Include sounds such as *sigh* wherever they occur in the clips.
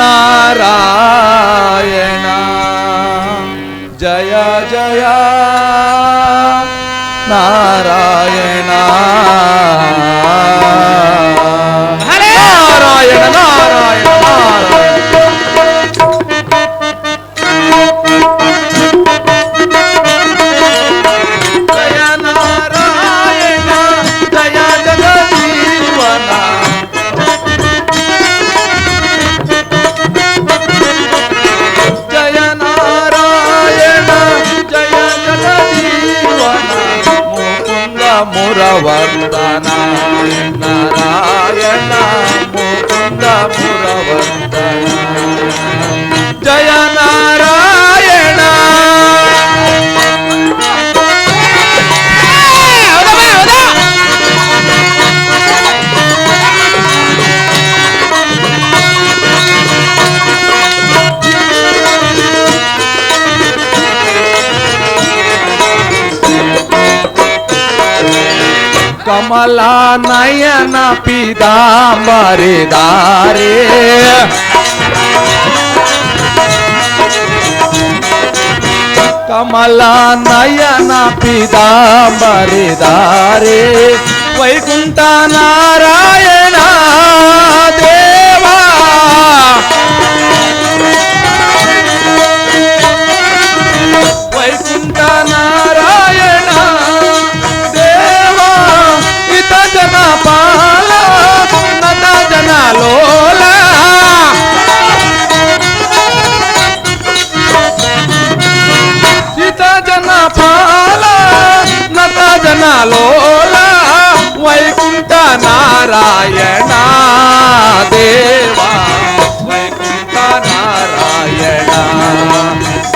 ನಾರಾಯಣ ಮುರವಂದನ ನಾರಾಯಣ ಮುಕುಂದ ಮುರವಂದನ கமலா நயன பிதாம்பரிதாரே கமலா நயன பிதாம்பரிதாரே வைகுண்ட நாராயணா ಜನ ಲೋಲ ವೈಕುಂಠ ನಾರಾಯಣ ದೇವ ವೈಕುಂಠ ನಾರಾಯಣ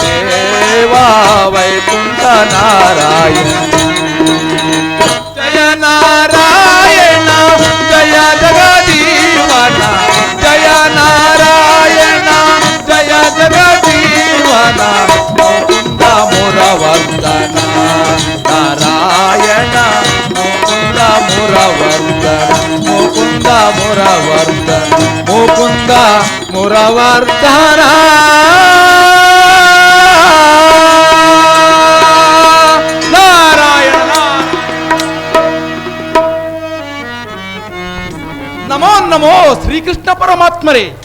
ದೇವಾ ವೈಕುಂಠ ಮುರವರ್ಧನ ನಾರಾಯಣ. ನಮೋ ನಮೋ ಶ್ರೀಕೃಷ್ಣ ಪರಮಾತ್ಮರೇ.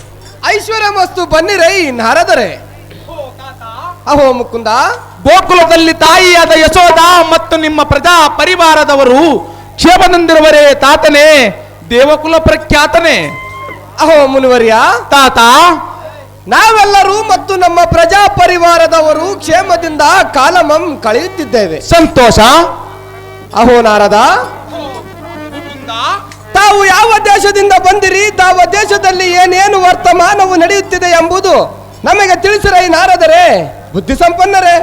ಐಶ್ವರ್ಯ ಮಸ್ತು ಬನ್ನಿರೈ ನಾರದರೆ. ಅಹೋ ಮುಕುಂದ. ಗೋಕುಲದಲ್ಲಿ ತಾಯಿಯಾದ ಯಶೋಧ ಮತ್ತು ನಿಮ್ಮ ಪ್ರಜಾ ಪರಿವಾರದವರು ಕ್ಷೇಮದಿಂದಿರುವರೇ ತಾತನೇ ದೇವಕುಲ ಪ್ರಖ್ಯಾತನೇ. ಅಹೋ ಮುನಿವರ್ಯ. ತಾತ ನಾವೆಲ್ಲರೂ ಮತ್ತು ನಮ್ಮ ಪ್ರಜಾ ಪರಿವಾರದವರು ಕ್ಷೇಮದಿಂದ ಕಾಲಮಂ ಕಳೆಯುತ್ತಿದ್ದೇವೆ. ಸಂತೋಷ. ಅಹೋ ನಾರದ. ತಾವು ಯಾವ ದೇಶದಿಂದ ಬಂದಿರಿ ತಾವ ದೇಶದಲ್ಲಿ ಏನೇನು ವರ್ತಮಾನವು ನಡೆಯುತ್ತಿದೆ ಎಂಬುದು ನಮಗೆ ತಿಳಿಸಿರೈ ನಾರದರೆ. ಬುದ್ಧಿ ಸಂಪನ್ನರೇ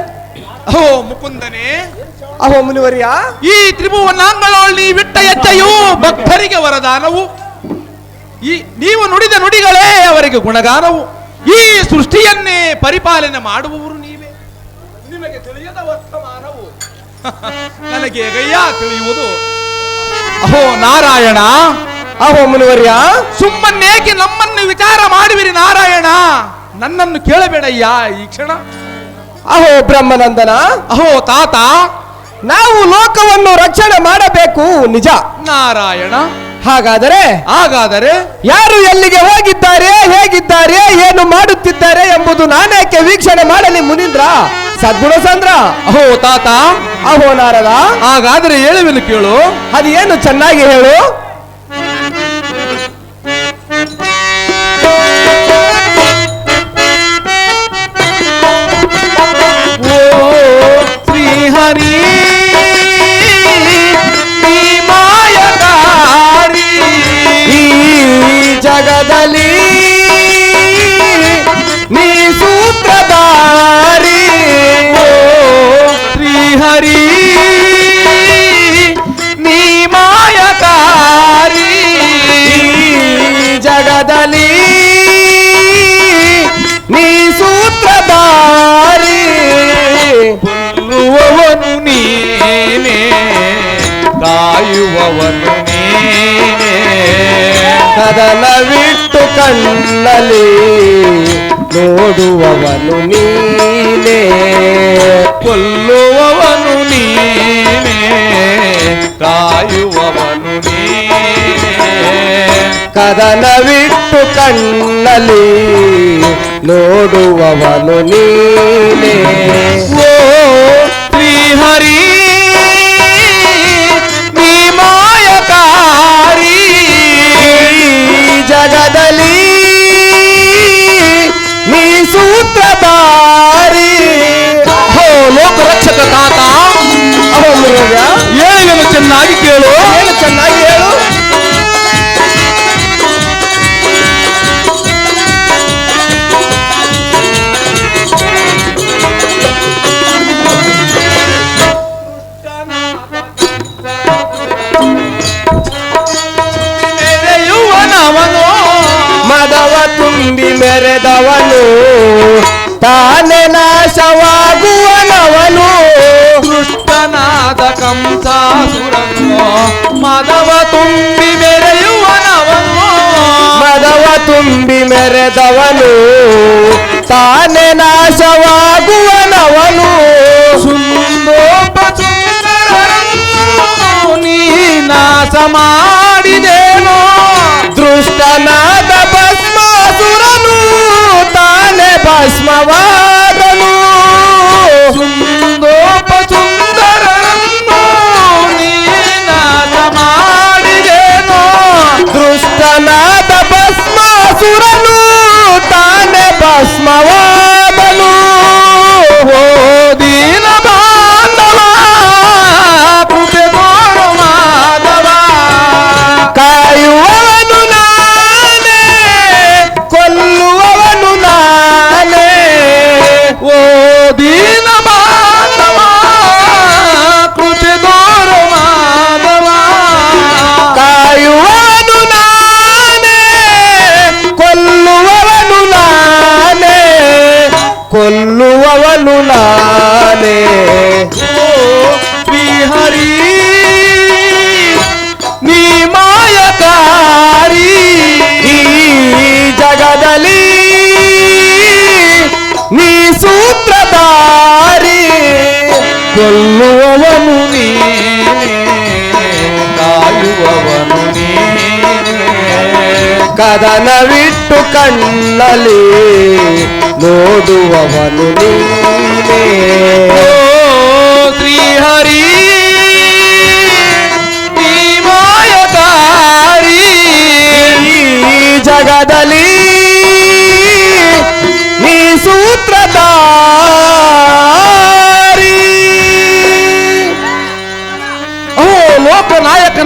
ಅಹೋ ಮುಕುಂದನೇ. ಅಹೋ ಮುನಿವರಿಯ. ಈ ತ್ರಿಭುವನಾಂಗಳಿ ವಿಟ್ಟ ಎಚ್ಚೆಯು ಭಕ್ತರಿಗೆ ವರದಾನವು. ಈ ನೀವು ನುಡಿದ ನುಡಿಗಳೇ ಅವರಿಗೆ ಗುಣಗಾನವು. ಈ ಸೃಷ್ಟಿಯನ್ನೇ ಪರಿಪಾಲನೆ ಮಾಡುವವರು ನೀವೇ. ನಿಮಗೆ ತಿಳಿಯದ ವರ್ತಮಾನವು. *laughs* ನನಗೆ ಗಯ್ಯ ತಿಳಿಯುವುದು. ಅಹೋ ನಾರಾಯಣ. ಅಹೋ ಮುನಿವರ್ಯ. ಸುಮ್ಮನ್ನೇಕೆ ನಮ್ಮನ್ನು ವಿಚಾರ ಮಾಡುವಿರಿ ನಾರಾಯಣ? ನನ್ನನ್ನು ಕೇಳಬೇಡಯ್ಯ ಈ ಕ್ಷಣ. ಅಹೋ ಬ್ರಹ್ಮನಂದನ. ಅಹೋ ತಾತ. ನಾವು ಲೋಕವನ್ನು ರಕ್ಷಣೆ ಮಾಡಬೇಕು ನಿಜ. ನಾರಾಯಣ. ಹಾಗಾದರೆ ಹಾಗಾದರೆ ಯಾರು ಎಲ್ಲಿಗೆ ಹೋಗಿದ್ದಾರೆ ಹೇಗಿದ್ದಾರೆ ಏನು ಮಾಡುತ್ತಿದ್ದಾರೆ ಎಂಬುದು ನಾನೇಕೆ ವೀಕ್ಷಣೆ ಮಾಡಲಿ ಮುನೀಂದ್ರ? ಸದ್ಗುಣ ಸಂದ್ರ ಅಹೋ ತಾತ. ಅಹೋ ನಾರದ. ಹಾಗಾದರೆ ಹೇಳುವೆನು ಕೇಳು. ಅದು ಏನು ಚೆನ್ನಾಗಿ ಹೇಳು. ಜಗದಲ್ಲಿ ನೀ ಸೂತ್ರಧಾರಿ. ಓ ಶ್ರೀಹರಿ ನೀ ಮಾಯಕಾರಿ. ಜಗದಲ್ಲಿ ನೀ ಸೂತ್ರಧಾರಿ. ನೀನೇ ಕಾಯುವವನು ನೀನೇ ಕದನವಿಟ್ಟು ಕಣ್ಣಲ್ಲಿ ನೋಡುವವನು ನೀನೇ ಕೊಲ್ಲುವವನು ನೀನೇ ಕಾಯುವವನು ನೀನೇ ಕದನವಿಟ್ಟು ಕಣ್ಣಲ್ಲಿ ನೋಡುವವನು ನೀನೇ ಓ ಶ್ರೀಹರಿ ಚೆನ್ನಾಗಿ ಕೇಳು ಏನು ಚೆನ್ನಾಗಿ ಹೇಳು ಮೆರೆಯುವನವನು ಮದವ ತುಂಬಿ ಮೆರೆದವನು ತಾನೇ ನಾಶವಾಗುವನವನು ದುಷ್ಟನಾದ ಕಂಸಾಸುರನು ಮದವ ತುಂಬಿ ಮೆರೆಯುವನವನು ಮದವ ತುಂಬಿ ಮೆರೆದವನು ತಾನೇ ನಾಶವಾಗುವನವನು ಸುಂದೋಪ ಸುಂದರರನ್ನು ನೀ ನಾಶ ಮಾಡಿದೇನೋ ದೃಷ್ಟನಾದ ಭಸ್ಮಾಸುರನು ತಾನೇ ಭಸ್ಮವಾದನು ಕದನವಿಟ್ಟು ಕಣ್ಣಲ್ಲಿ ನೋಡುವವನು ನೀನೇ.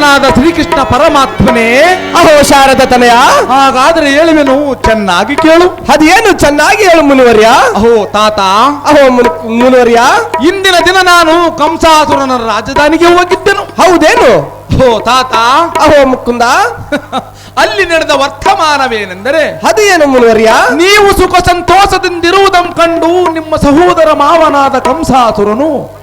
ಲೋಕನಾಯಕನಾದ ಶ್ರೀಕೃಷ್ಣ ಪರಮಾತ್ಮನೇ. ಅಹೋ ಶಾರದ ತನಯ ಹಾಗಾದ್ರೆ ಹೇಳುವೆನು ಚೆನ್ನಾಗಿ ಕೇಳು. ಅದೇನು ಚೆನ್ನಾಗಿ ಹೇಳು ಮುನಿವರ್ಯ. ಅಹೋ ತಾತ. ಅಹೋ ಮುನಿ ಮುನಿವರ್ಯ. ಇಂದಿನ ದಿನ ನಾನು ಕಂಸಾಸುರನ ರಾಜಧಾನಿಗೆ ಹೋಗಿದ್ದೆನು. ಹೌದೇನು? ಹೋ ತಾತ. ಅಹೋ ಮುಕುಂದ. *laughs* ಅಲ್ಲಿ ನಡೆದ ವರ್ತಮಾನವೇನೆಂದರೆ ಅದೇನು ಮುನಿವರ್ಯ? ನೀವು ಸುಖ ಸಂತೋಷದಿಂದಿರುವುದನ್ನು ಕಂಡು ನಿಮ್ಮ ಸಹೋದರ ಮಾವನಾದ ಕಂಸಾಸುರನು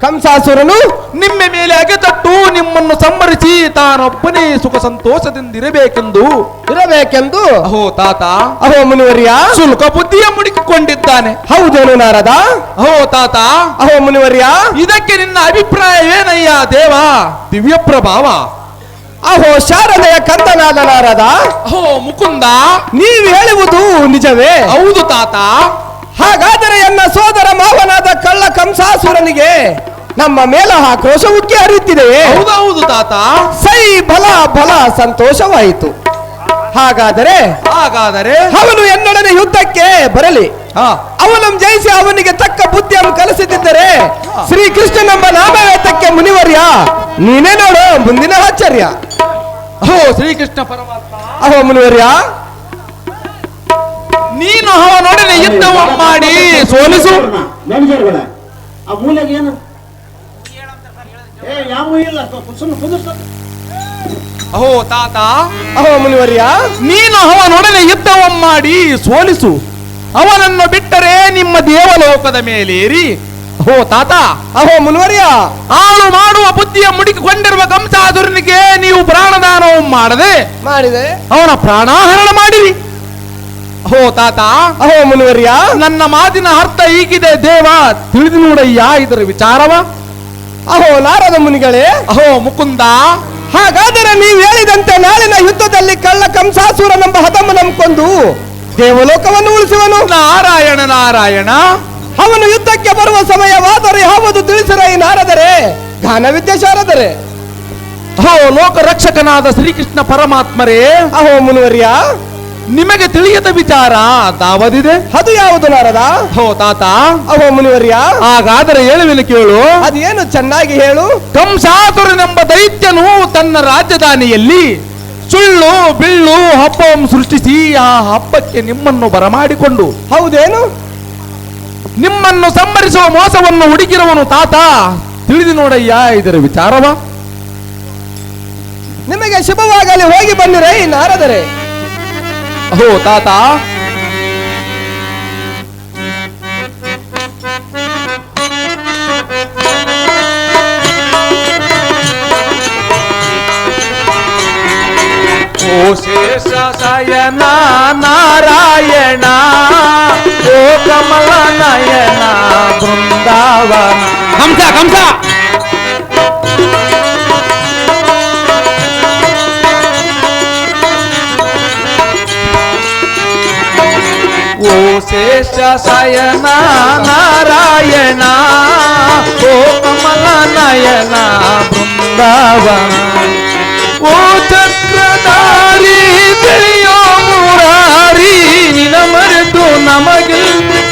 ಕಂಸಾಸುರನು ನಿಮ್ಮ ಮೇಲೆ ಅಗೆತಟ್ಟು ನಿಮ್ಮನ್ನು ಸಂಹರಿಸಿ ತಾನೊಬ್ಬನೇ ಸುಖ ಸಂತೋಷದಿಂದ ಇರಬೇಕೆಂದು? ಅಹೋ ತಾತ. ಅಹೋ ಮುನಿವರ್ಯ. ಶುಲ್ಕ ಬುದ್ಧಿಯ ಮುಡುಕಿಕೊಂಡಿದ್ದಾನೆ. ಹೌದೇನು ನಾರದ? ಅಹೋ ತಾತ. ಅಹೋ ಮುನಿವರ್ಯ. ಇದಕ್ಕೆ ನಿನ್ನ ಅಭಿಪ್ರಾಯವೇನಯ್ಯ ದೇವ? ದಿವ್ಯ ಪ್ರಭಾವ. ಅಹೋ ಶಾರದೆಯ ಕಂದನಾದ ನಾರದ. ಅಹೋ ಮುಕುಂದ. ನೀವು ಹೇಳುವುದು ನಿಜವೇ? ಹೌದು ತಾತ. ಹಾಗಾದರೆ ಎನ್ನ ಸೋದರ ಮಾವನಾದ ಕಳ್ಳ ಕಂಸಾಸುರನಿಗೆ ನಮ್ಮ ಮೇಲ ಆಕ್ರೋಶ ಉಕ್ಕಿ ಹರಿಯುತ್ತಿದೆಯೇ? ಹೌದೌದು ತಾತ. ಸೈ ಬಲ ಬಲ ಸಂತೋಷವಾಯಿತು. ಹಾಗಾದರೆ ಹಾಗಾದರೆ ಅವನು ಎನ್ನೊಡನೆ ಯುದ್ಧಕ್ಕೆ ಬರಲಿ. ಹಾ. ಅವನನ್ನು ಜಯಿಸಿ ಅವನಿಗೆ ತಕ್ಕ ಬುದ್ಧಿಯನ್ನು ಕಲಿಸುತ್ತಿದ್ದರೆ ನಮ್ಮ ನಾಮವೇತಕ್ಕೆ ಮುನಿವರ್ಯ ನೀನೇ ನೋಡು ಮುಂದಿನ ಆಶ್ಚರ್ಯ ಅಹೋ ಶ್ರೀಕೃಷ್ಣ ಪರಮಾತ್ಮ. ಅಹೋ ಮುನಿವರ್ಯ. ನೀನು ಅವನೊಡನೆ ಯುದ್ಧವ ಮಾಡಿ ಸೋಲಿಸು. ಮ್ಯಾನೇಜರ್ಗಳ ಆ ಮೂಲೆಗೆ ಏನು? ಏ ಯಾವ ಇಲ್ಲ. ಸುಮ್ಮನೆ ಕುದಿಸ್ತ ಅಹೋ ತಾತ. ಅಹೋ ಮುನಿವರ್ಯ. ನೀನು ಅವನೊಡನೆ ಯುದ್ಧವ ಮಾಡಿ ಸೋಲಿಸು. ಅವನನ್ನು ಬಿಟ್ಟರೆ ನಿಮ್ಮ ದೇವಲೋಕದ ಮೇಲೇರಿ ಅಹೋ ತಾತ. ಅಹೋ ಮುನಿವರ್ಯ. ಆಳು ಮಾಡುವ ಬುದ್ಧಿಯ ಮುಡಿಕೊಂಡಿರುವ ಕಂಸಾದುರ್ನಿಗೆ ನೀವು ಪ್ರಾಣದಾನವು ಮಾಡದೆ ಮಾಡಿದೆ. ಅವನ ಪ್ರಾಣಾಹರಣ ಮಾಡಿರಿ. ಅಹೋ ತಾತ. ಅಹೋ ಮುನಿವರ್ಯ. ನನ್ನ ಮಾತಿನ ಅರ್ಥ ಹೀಗಿದೆ ದೇವ. ತಿಳಿದು ನೋಡಯ್ಯ ಇದರ ವಿಚಾರವ? ಅಹೋ ನಾರದ ಮುನಿಗಳೇ. ಅಹೋ ಮುಕುಂದ. ಹಾಗಾದರೆ ನೀವು ಹೇಳಿದಂತೆ ನಾಳಿನ ಯುದ್ಧದಲ್ಲಿ ಕಳ್ಳ ಕಂಸಾಸುರನೆಂಬ ಹತಮ್ಮನಂ ನಂಬಿಕೊಂಡು ದೇವಲೋಕವನ್ನು ಉಳಿಸುವನು. ನಾರಾಯಣ ನಾರಾಯಣ. ಅವನು ಯುದ್ಧಕ್ಕೆ ಬರುವ ಸಮಯವಾದರೆ ಯಾವುದು ತಿಳಿಸಿರೈ ನಾರದರೆ? ಗಾನವಿದ್ಯೆ ಶಾರದರೆ. ಅಹೋ ಲೋಕ ರಕ್ಷಕನಾದ ಶ್ರೀಕೃಷ್ಣ ಪರಮಾತ್ಮರೇ. ಅಹೋ ಮುನಿವರ್ಯ. ನಿಮಗೆ ತಿಳಿಯದ ವಿಚಾರ ತಾವದಿದೆ. ಅದು ಯಾವುದು ನಾರದ? ಹೋ ತಾತ. ಅವ ಮುನಿವರ್ಯ. ಹಾಗಾದರೆ ಹೇಳುವಿನ ಕೇಳು. ಅದೇನು ಚೆನ್ನಾಗಿ ಹೇಳು? ಕಂಸಾಸುರನೆಂಬ ದೈತ್ಯನು ತನ್ನ ರಾಜಧಾನಿಯಲ್ಲಿ ಸುಳ್ಳು ಬಿಳ್ಳು ಹಬ್ಬವನ್ನು ಸೃಷ್ಟಿಸಿ ಆ ಹಬ್ಬಕ್ಕೆ ನಿಮ್ಮನ್ನು ಬರಮಾಡಿಕೊಂಡು. ಹೌದೇನು? ನಿಮ್ಮನ್ನು ಸಂಬರಿಸುವ ಮೋಸವನ್ನು ಹುಡುಕಿರುವನು ತಾತ. ತಿಳಿದು ನೋಡಯ್ಯ ಇದರ ವಿಚಾರವ? ನಿಮಗೆ ಶುಭವಾಗಲಿ ಹೋಗಿ ಬನ್ನಿರೈ ನಾರದರೆ. అహో తాత ఓ శేష సయన నారాయణ ఓ కమల నయన బృందావన. కంస కంస! శ్రేష్ట శయన నారాయణ ఓ కమల నయన బృందావ ఓ చక్రధారీ తెలియో మురారి నిలమరుతూ నమగిల్లి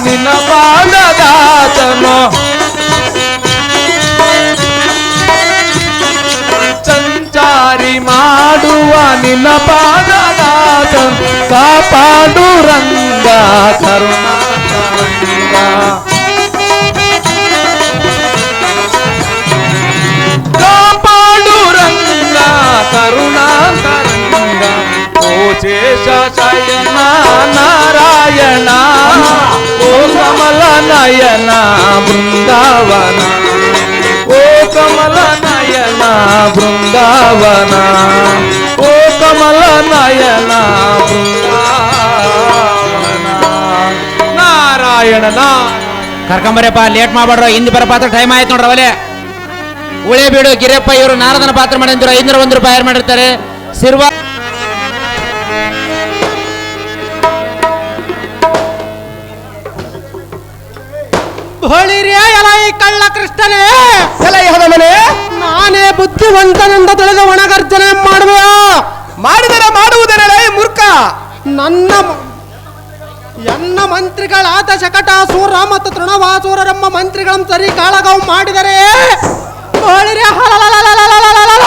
ನಿನ್ನ ಪಾದದಾತನು ಸಂಚಾರಿ ಮಾಡುವ ನಿನ್ನ ಪಾದದಾತನು ಕಾಪಾಡು ರಂಗ ಕರುಣಾಕರಂಗ சயனா நாராயணா ஓ கமல நயனா பிருந்தாவனா ஓ கமல நயனா பிருந்தாவனா ஓ கமல நயனா ನಾರಾಯಣನಾ ಕರ್ಕೊಂಬರಪ್ಪ ಲೇಟ್ ಮಾಡ್ಬೇಡ್ರ ಹಿಂದೆ ಬರ ಪಾತ್ರ ಟೈಮ್ ಆಯ್ತು ನೋಡ್ರವಲೆ ಉಳೇಬೀಡು ಗಿರಪ್ಪ ಇವರು ನಾರದನ ಪಾತ್ರ ಮಾಡಿದ್ರು ಐದ್ನೂರ ಒಂದು ರೂಪಾಯಿ ಮಾಡಿರ್ತಾರೆ ಸಿರ್ವಾ ಹೊಳಿರಿಯ ಎಲೈ ಕಳ್ಳ ಕೃಷ್ಣನೇ. ಎಲೈ ಹದಮನೆ ನಾನೇ ಬುದ್ಧಿವಂತನೆಂದ ತಿಳಿದು ಒಣಗರ್ಜನೆ ಮಾಡುವ ಮಾಡಿದರೆ ಮಾಡುವುದರೇ ಮೂರ್ಖ. ನನ್ನ ಮ- ಎನ್ನ ಮಂತ್ರಿಗಳಾದ ಶಕಟಾಸೂರ ಮತ್ತು ತೃಣವಾಸೂರರೆಂಬ ಮಂತ್ರಿಗಳನ್ನು ಸರಿ ಕಾಳಗವು ಮಾಡಿದರೆ ಹೊಳಿರಿಯ ಹಲಲಲಲಲಲಲಲಲ.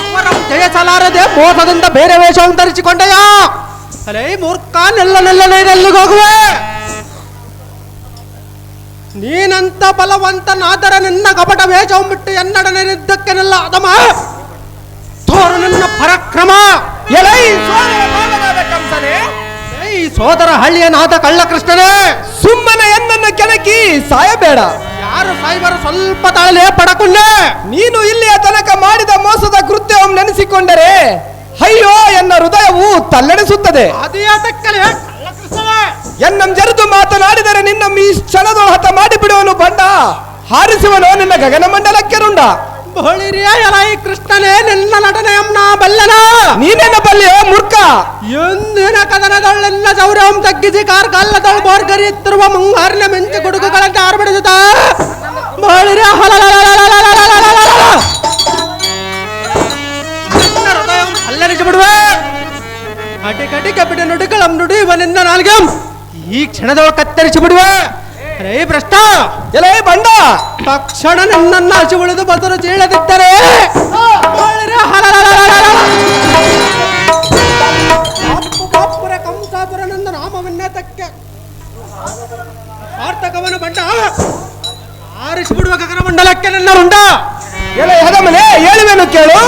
ಅವರ ಜಯಿಸಲಾರದೆ ಮೋಸದಿಂದ ಬೇರೆ ವೇಷವನ್ನು ಧರಿಸಿಕೊಂಡೆಯ? ಅಲೇ ಮೂರ್ಖ ನೆಲ್ಲ ನೆಲ್ಲ ನೀರೆಲ್ಲಿಗೆ ಹೋಗುವೆ. ನೀನಂತ ಬಲವಂತನಾದರೆ ನಿನ್ನ ಕಪಟ ವೇಷವು ಬಿಟ್ಟು ಎನ್ನಡನೆ ನಿದ್ದಕ್ಕೆನೆಲ್ಲ ಅದಮ ತೋರು ನಿನ್ನ ಪರಕ್ರಮ. ಎಲೈ ಸೋದರ ಹಳ್ಳಿಯನಾದ ಕಳ್ಳ ಕೃಷ್ಣನೇ ಸುಮ್ಮನೆ ಎನ್ನನ್ನು ಕೆಣಕಿ ಸಾಯಬೇಡ. ಯಾರು ಸಾಯಿಬಾರ ಸ್ವಲ್ಪ ತಾಳಲೇ ಪಡಕುಂಡೆ. ನೀನು ಇಲ್ಲಿಯ ತನಕ ಮಾಡಿದ ಮೋಸದ ಕೃತ್ಯವನ್ನು ನೆನೆಸಿಕೊಂಡರೆ, ಅಯ್ಯೋ ಎನ್ನ ಹೃದಯವು ತಲ್ಲಣಿಸುತ್ತದೆ. ಅದೇ ಕೃಷ್ಣನೇ ಎನ್ನ ಜರಿದು ಮಾತನಾಡಿದರೆ ನಿನ್ನ ಈ ಕ್ಷಣದ ಹತ ಮಾಡಿಬಿಡುವನು ಬಂಡ. ಹಾರಿಸುವನು ನಿನ್ನ ಗಗನಮಂಡಲಕ್ಕೆ ರುಂಡ. ಬಳಿರಿಯಲಾಯಿ ಕೃಷ್ಣನೇ ನಿನ್ನ ನಟನೆಯನ್ನ ಬಲ್ಲನ ನೀನೆನ್ನ ಬಲ್ಲೆಯ ಮೂರ್ಖ. ಎಂದಿನ ಕದನಗಳೆಲ್ಲ ಸೌರವಂ ತಗ್ಗಿಸಿ ಕಾರ್ಗಲ್ಲದೊಳ್ ಬೋರ್ಗರಿತ್ತಿರುವ ಮುಂಗಾರಿನ ಮೆಂಚು ಗುಡುಗುಗಳಂತೆ ಆರ್ಬಿಡಿಸುತ್ತ ಬಳಿರಿಯ ಹೊಲ ಕಟ್ಟಿ ಕಟ್ಟಿ ಕಪ್ಪಿಟ ನುಡಿ ಕಳಂ ನುಡಿ ಇವನಿಂದ ನಾಲ್ಗಂ. ಈ ಕ್ಷಣದೊಳಗೆ ಕತ್ತರಿಸಿ ಬಿಡುವ. ರೇ ಭ್ರಷ್ಟ. ಎಲೇ ಬಂಡ. ತಕ್ಷಣ ನನ್ನನ್ನು ಆಚೆ ಉಳಿದು ಬದರು ಚೀಳದಿದ್ದರೆ ಬಾಪುರ ಕಂಸಾಪುರ ನನ್ನ ನಾಮವನ್ನೇತಕ್ಕೆ ಸಾರ್ಥಕವನ ಬಂಡ. ಆರಿಸಿಬಿಡುವ ಗಗನಮಂಡಲಕ್ಕೆ ನನ್ನ ರುಂಡ. ಎಲೆ ಹದಮಲೆ ಹೇಳುವೆನು ಕೇಳು.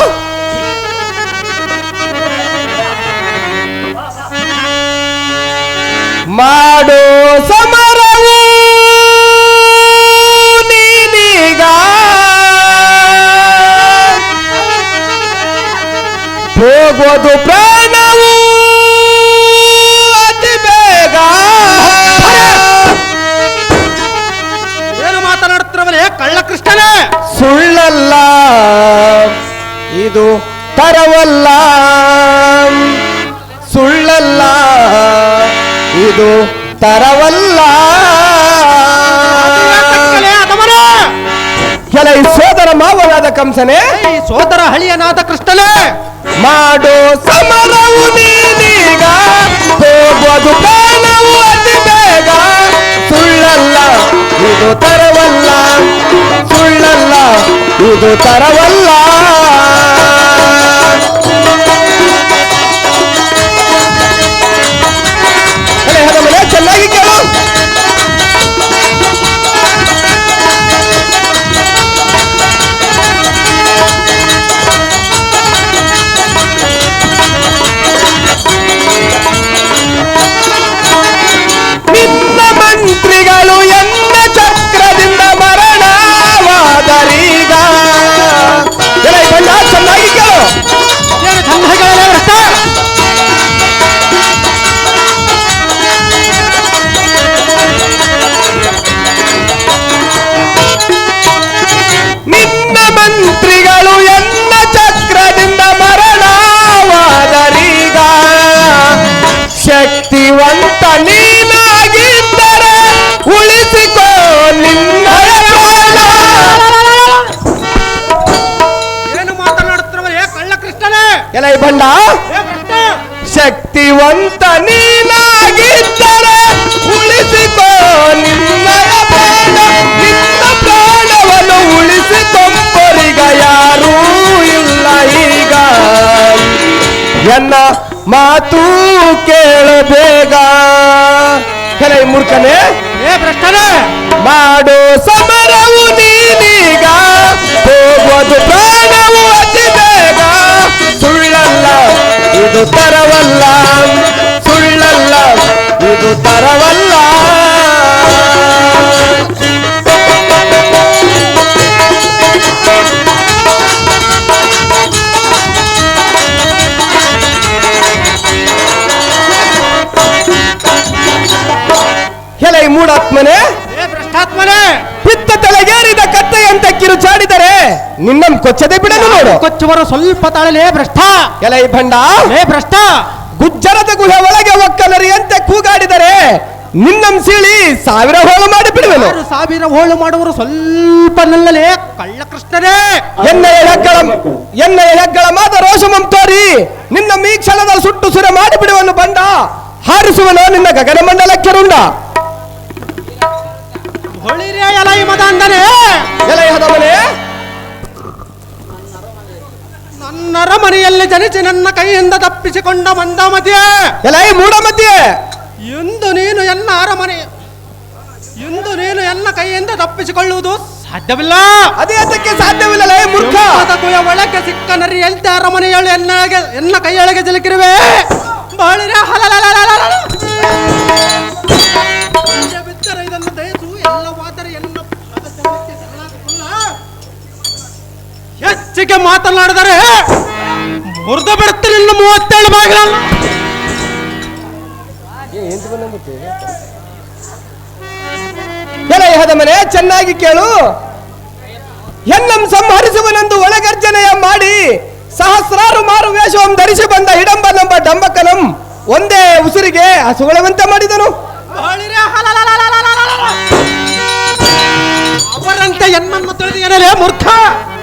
ಮಾಡೋ ಸಮರವು ನೀನೀಗ. ಹೋಗೋದು ಪ್ರಾಣವು ಅತಿ ಬೇಗ. ಸುಳ್ಳಲ್ಲ ಇದು ತರವಲ್ಲ. ಸುಳ್ಳಲ್ಲ ಇದು ತರವಲ್ಲ. ಎನ್ನ ಮಾತು ಕೇಳಬೇಗ. ಕೆಲ ಮೂರ್ಖನೇ. ಏ ಭ್ರಷ್ಟನೇ. ಮಾಡೋ ಸಮರವು ನೀನೀಗ ಹೋಗೋದು ಪ್ರಾಣವು ಅತಿ ಬೇಗ. ಸುಳ್ಳಲ್ಲ ಇದು ತರವಲ್ಲ. ಸುಳ್ಳಲ್ಲ ಇದು ತರವಲ್ಲ. ಎಲೈ ಮೂಡಾತ್ಮನೆ? ಪಿತ್ತ ತಲೆಗೇರಿದ ಕತ್ತೆಯಂತೆ ಕಿರುಚಾಡಿದರೆ ನಿನ್ನಂ ಕೊಚ್ಚದೆ ಬಿಡಲು ನೋಡು. ಕೊಚ್ಚುವರು ಸ್ವಲ್ಪ ತಾಳಲೇ ಭ್ರಷ್ಟ! ಎಲೈ ಭಂಡ! ಏ ಭ್ರಷ್ಟ! ಗುಜ್ಜರದ ಗುಹೆ ಒಳಗೆ ಒಕ್ಕಲರಿಯಂತೆ ಕೂಗಾಡಿದರೆ ನಿನ್ನಂ ಸೀಳಿ ಸಾವಿರ ಹೋಳು ಮಾಡಿ ಬಿಡುವೆನು. ಸಾವಿರ ಹೋಳು ಮಾಡುವರು ಸ್ವಲ್ಪ ನಲ್ಲಲೇ ಕಳ್ಳ ಕೃಷ್ಣನೇ ಎನ್ನ ಹೆಗ್ಗಳ ಎನ್ನ ಹೆಗ್ಗಳ ಮಾದ ರೋಷಮಂ ತೋರಿ ನಿನ್ನ ಮೀಕ್ಷಣದ ಸುಟ್ಟು ಸುರ ಮಾಡಿ ಬಿಡುವನು ಬಂಡ. ಹಾರಿಸುವನು ನಿನ್ನ ಗಗನ ಮಂಡಲಕ್ಕೆ ರುಂಡ. ಹೊಳಿರೇ ಎಲೈ ಎಲೈ ಹದಮನೆ ನನ್ನರ ಮನೆಯಲ್ಲಿ ಜನಿಸಿ ನನ್ನ ಕೈಯಿಂದ ತಪ್ಪಿಸಿಕೊಂಡ ಮಂದಮತಿಯೇ. ಎಲೈ ಮೂಢಮತಿಯೇ ಎಂದು ನೀನು ಎನ್ನ ಅರಮನೆ ಎಂದು ನೀನು ಎನ್ನ ಕೈಯಿಂದ ತಪ್ಪಿಸಿಕೊಳ್ಳುವುದು ಸಾಧ್ಯವಿಲ್ಲ. ಅದೇ ಅದಕ್ಕೆ ಸಾಧ್ಯವಿಲ್ಲ ಮೂರ್ಖ. ಕೆಂಪಾದ ಗುಹೆ ಒಳಗೆ ಸಿಕ್ಕ ನರಿಯಂತೆ ಅರಮನೆಯಳು ಎನ್ನಗೆ ಎನ್ನ ಕೈಯೊಳಗೆ ಜಲಕಿರುವೆ ಮಾತನಾಡಿದರೆ ಮುರಿದು ಬಿಡುತ್ತೆ ನಿನ್ನ ಮೂವತ್ತೇಳು ಬಾಗಿಲನ್ನು ಎಲೈ ಹದಮನೆ ಚೆನ್ನಾಗಿ ಕೇಳು. ಎನ್ನಂ ಸಂಹರಿಸುವನೆಂದು ಒಳಗರ್ಜನೆಯ ಮಾಡಿ ಸಹಸ್ರಾರು ಮಾರು ವೇಷವನ್ನು ಧರಿಸಿ ಬಂದ ಹಿಡಂಬನೆಂಬ ಡಂಬಕನಂ ಒಂದೇ ಉಸಿರಿಗೆ ಹಸುಗಳವಂತೆ ಮಾಡಿದನು. ಅವರಂತೆ ಎನ್ನನ್ನು ತಿಳಿದ ಮೂರ್ಖ.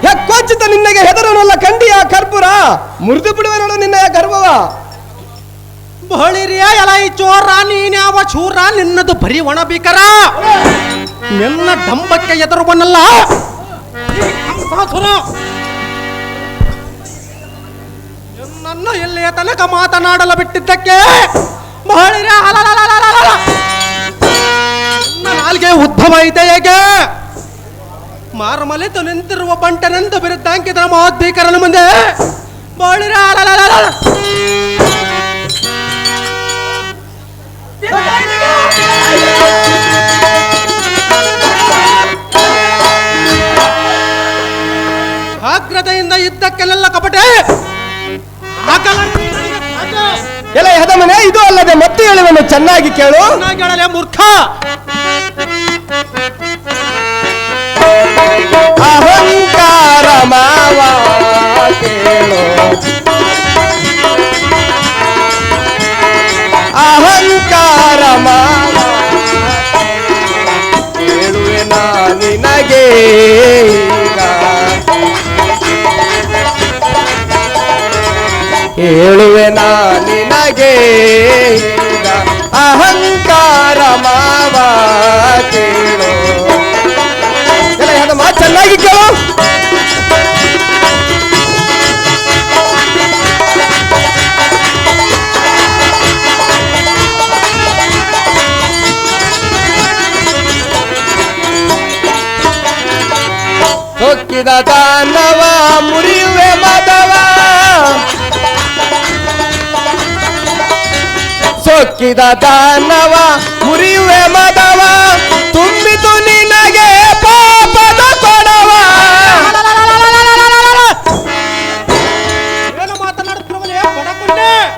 ಹೆಕ್ಕೋಚಿತ ನಿನ್ನಗೆ ಹೆದರನಲ್ಲ ಕಂಡಿಯ ಕರ್ಪೂರ? ಮುರಿದು ಬಿಡುವನಳು ನಿನ್ನಯ ಗರ್ವವ? ಬಳಿರಿಯ ಎಲ ಈ ಚೋರ ನೀನ್ಯಾವ ಚೂರ ನಿನ್ನದು ಬರಿ ಒಣ ಬೀಕರ? ನಿನ್ನ ಡಂಬಕ್ಕೆ ಎದುರು ಬನ್ನಲ್ಲ ಇಲ್ಲಿಯ ತನಕ ಮಾತನಾಡಲು ಬಿಟ್ಟಿದ್ದಕ್ಕೆ ಬಹಳ ನಾಲ್ಗೆ ಉದ್ದವ ಇದೆ ಹೇಗೆ? ಮಾರುಮಲೆತು ನಿಂತಿರುವ ಬಂಟನೆಂದು ಬಿರುದ್ದಾಂಕಿತ ಮಹೋದ್ಭೀಕರನ ಮುಂದೆ. ಹಲಲಲಲಲ. ಆಗ್ರತೆಯಿಂದ ಇದ್ದಕ್ಕೆಲ್ಲ ಕಪಟೆ. ಎಲ್ಲ ನಿನಗೆ ಮನೆ ಎಲೆ ಇದು ಅಲ್ಲದೆ ಮತ್ತೆ ಹೇಳುವನು ಚೆನ್ನಾಗಿ ಕೇಳು. ಮೂರ್ಖ. ಅಹಂಕಾರ ಮಾವ ಕೇಳು. ಅಹಂಕಾರ ಮಾವ ಕೇಳುವೆ ನಿನಗೆ ಹೇಳುವೆ ನಿನಗೆ ಅಹಂಕಾರ ಮಾವ ಕೇಳು. ಮಾತು ಚೆನ್ನಾಗಿ ಕೇಳು ಸೊಕ್ಕಿದ ತಾನವ ಮುರಿಯುವೆ ಮದವ ಸೊಕ್ಕಿದ ದಾನವ ಮುರಿಯುವೆ ಮದವ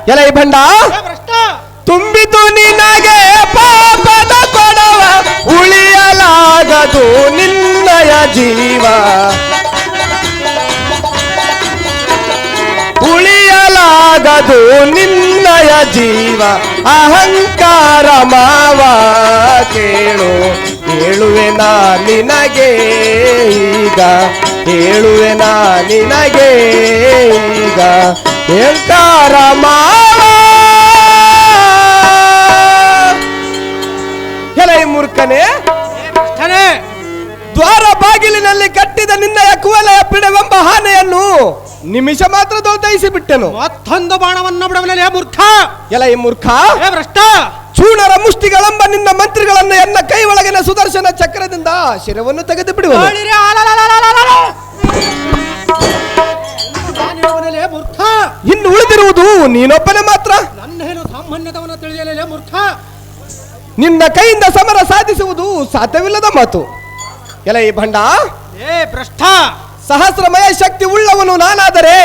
ಬಡಕೊಂಡೆ ಈ ಬಂಡ ತುಂಬಿತು ನಿನಗೆ ಪಾಪದ ಕೊಡವ ಉಳಿಯಲಾಗದು ನಿನ್ನಯ ಜೀವ. ಉಳಿಯಲಾಗದು ನಿನ್ನಯ ಜೀವ. ಅಹಂಕಾರ ಮಾವ ಕೇಳು. ಹೇಳುವೆ ನಾ ನಿನಗೆ ಈಗ. ಹೇಳುವೆ ನಾ ನಿನಗೆ ಈಗ. ಹೇಳ್ತಾರ ಎಲೈ ಮೂರ್ಖನೇ. ದ್ವಾರ ಬಾಗಿಲಿನಲ್ಲಿ ಕಟ್ಟಿದ ನಿನ್ನ ಕುವಲಯ ಪಿಡವೆಂಬ ಹಾನೆಯನ್ನು ನಿಮಿಷ ಮಾತ್ರ ದೌತಯಿಸಿ ಬಿಟ್ಟೆನು ಮತ್ತೊಂದು ಬಾಣವನ್ನು ಬಿಡವಲೆ ಮೂರ್ಖ. ಎಲ ಈ ಮೂರ್ಖ ಭ್ರಷ್ಟ. ಚೂಣರ ಮುಷ್ಟಿಗಳೆಂಬ ನಿನ್ನ ಮಂತ್ರಿಗಳನ್ನು ಎನ್ನ ಕೈ ಒಳಗಿನ ಸುದರ್ಶನ ಚಕ್ರದಿಂದ ಶಿರವನ್ನು ತೆಗೆದು ಬಿಡುವ ಇನ್ನು ಉಳಿದಿರುವುದು ನೀನೊಬ್ಬನೇ ಮಾತ್ರ. ನನ್ನೇನು ಸಾಮಾನ್ಯದವನ ತಿಳಿಯಲೇ ಮೂರ್ಖ. ನಿನ್ನ ಕೈಯಿಂದ ಸಮರ ಸಾಧಿಸುವುದು ಸಾಧ್ಯವಿಲ್ಲದ ಮಾತು. ಎಲ ಈ ಭಂಡ. ಏ ಭ್ರಷ್ಟ. ಸಹಸ್ರಮಯ ಶಕ್ತಿ ಉಳ್ಳವನು ನಾನಾದರೆ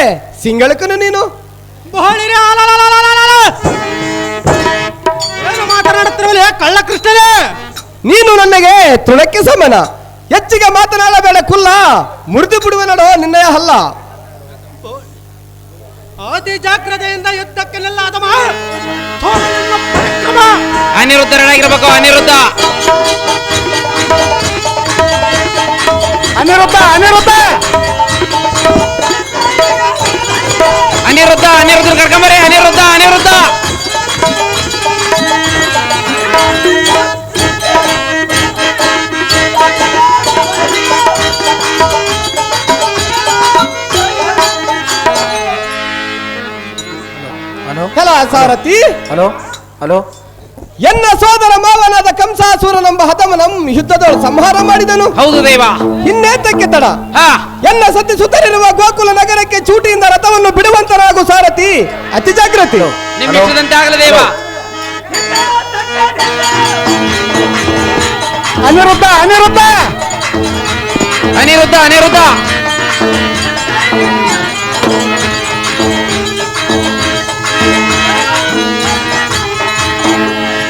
ಸಿಂಗಳಕನು ನೀನು. ಬಹಳಿರೆ ಅಲಲಲಲಲಲ. ಕಳ್ಳ ಕೃಷ್ಣನೇ ನೀನು ನನಗೆ ತೃಣಕ್ಕೆ ಸಮನ. ಹೆಚ್ಚಿಗೆ ಮಾತನಾಡಬೇಡ ಕುಲ್ಲ ಮುರಿದು ಬಿಡುವೆ ನಡೋ ನಿನ್ನೆಯ ಹಲ್ಲ. ಅತಿ ಜಾಗ್ರತೆಯಿಂದ ಯುದ್ಧಕ್ಕೆ ನಿಲ್ಲಾದಮ. ಅನಿರುದ್ಧರಾಗಿರ್ಬೇಕು ಅನಿರುದ್ಧ ಅನಿರುದ್ಧ. ಅನಿರುದ್ಧ ಅನಿರುದ್ಧ. ಅನಿರುದ್ಧ ಕರ್ಕೊಂಬರಿ ಅನಿರುದ್ಧ ಅನಿರುದ್ಧ. ಸಾರಥಿ? Hello hello. ಎನ್ನ ಸೋದರ ಮಾವನಾದ ಕಂಸಾಸುರನೆಂಬ ಹತಮನಂ ಯುದ್ಧದೊಳು ಸಂಹಾರ ಮಾಡಿದನು. ಹೌದು ದೇವ. ಇನ್ನೇತಕ್ಕೆ ತಡ. ಹಾ. ಎನ್ನ ಸತಿ ಸುತ್ತಲಿರುವ ಗೋಕುಲ ನಗರಕ್ಕೆ ಚೂಟಿಯಿಂದ ರಥವನ್ನು ಬಿಡುವಂತನಾಗು ಸಾರಥಿ. ಅತಿ ಜಾಗೃತಿ ಆಗಲಿ ದೇವ. ಅನಿರುದ್ಧ ಅನಿರುದ್ಧ. ಅನಿರುದ್ಧ ಅನಿರುದ್ಧ.